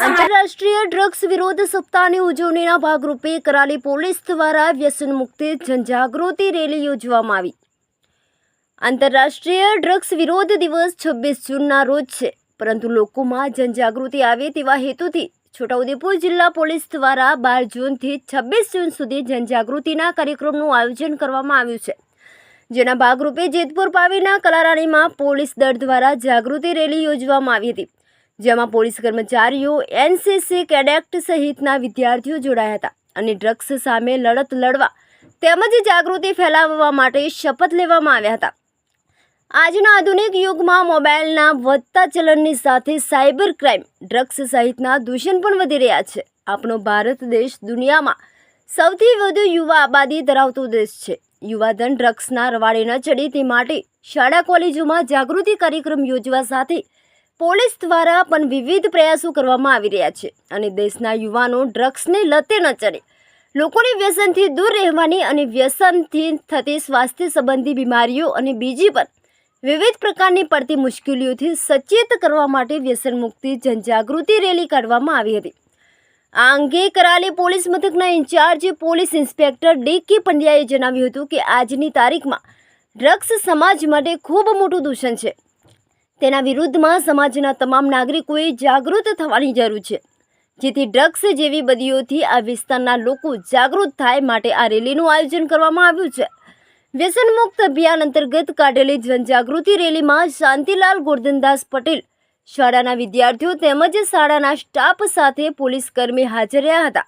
આંતરરાષ્ટ્રીય ડ્રગ્સ વિરોધ સપ્તાહની ઉજવણીના ભાગરૂપે કરાલી પોલીસ દ્વારા વ્યસન જનજાગૃતિ રેલી યોજવામાં આવી. આંતરરાષ્ટ્રીય ડ્રગ્સ વિરોધ દિવસ છવ્વીસ જૂનના રોજ છે. પરંતુ લોકોમાં જનજાગૃતિ આવે તેવા હેતુથી છોટાઉદેપુર જિલ્લા પોલીસ દ્વારા બાર જૂનથી છવ્વીસ જૂન સુધી જનજાગૃતિના કાર્યક્રમનું આયોજન કરવામાં આવ્યું છે. જેના ભાગરૂપે જેતપુર પાવીના કલારાણીમાં પોલીસ દળ દ્વારા જાગૃતિ રેલી યોજવામાં આવી હતી, જેમાં પોલીસ કર્મચારીઓ, એનસીસી કેડેક્ટ સહિતના વિદ્યાર્થીઓ જોડાયા હતા અને ડ્રગ્સ સામે લડત લડવા તેમજ જાગૃતિ ફેલાવવા માટે શપથ લેવામાં આવ્યા હતા. આજના આધુનિક યુગમાં મોબાઈલના વધતા ચલણની સાથે સાયબર ક્રાઇમ, ડ્રગ્સ સહિતના દૂષણ પણ વધી રહ્યા છે. આપણો ભારત દેશ દુનિયામાં સૌથી વધુ યુવા આબાદી ધરાવતો દેશ છે. યુવાધન ડ્રગ્સના રવાડે ન ચડે તે માટે શાળા કોલેજોમાં જાગૃતિ કાર્યક્રમ યોજવા સાથે પોલીસ દ્વારા પણ વિવિધ પ્રયાસો કરવામાં આવી રહ્યા છે અને દેશના યુવાનો ડ્રગ્સને લતે ન ચડે. લોકોને વ્યસનથી દૂર રહેવાની અને વ્યસનથી થતી સ્વાસ્થ્ય સંબંધી બીમારીઓ અને બીજી પણ વિવિધ પ્રકારની પડતી મુશ્કેલીઓથી સચેત કરવા માટે વ્યસન મુક્તિ જનજાગૃતિ રેલી કાઢવામાં આવી હતી. આ અંગે કરાલી પોલીસ મથકના in charge police inspector D K પંડ્યાએ જણાવ્યું હતું કે આજની તારીખમાં ડ્રગ્સ સમાજ માટે ખૂબ મોટું દૂષણ છે. તેના વિરુદ્ધમાં સમાજના તમામ નાગરિકોએ જાગૃત થવાની જરૂર છે. જેથી ડ્રગ્સ જેવી બદીઓથી આ વિસ્તારના લોકો જાગૃત થાય માટે આ રેલીનું આયોજન કરવામાં આવ્યું છે. વ્યસનમુક્ત અભિયાન અંતર્ગત કાઢેલી જનજાગૃતિ રેલીમાં શાંતિલાલ ગોરધનદાસ પટેલ શાળાના વિદ્યાર્થીઓ તેમજ શાળાના સ્ટાફ સાથે પોલીસ કર્મી હાજર રહ્યા હતા.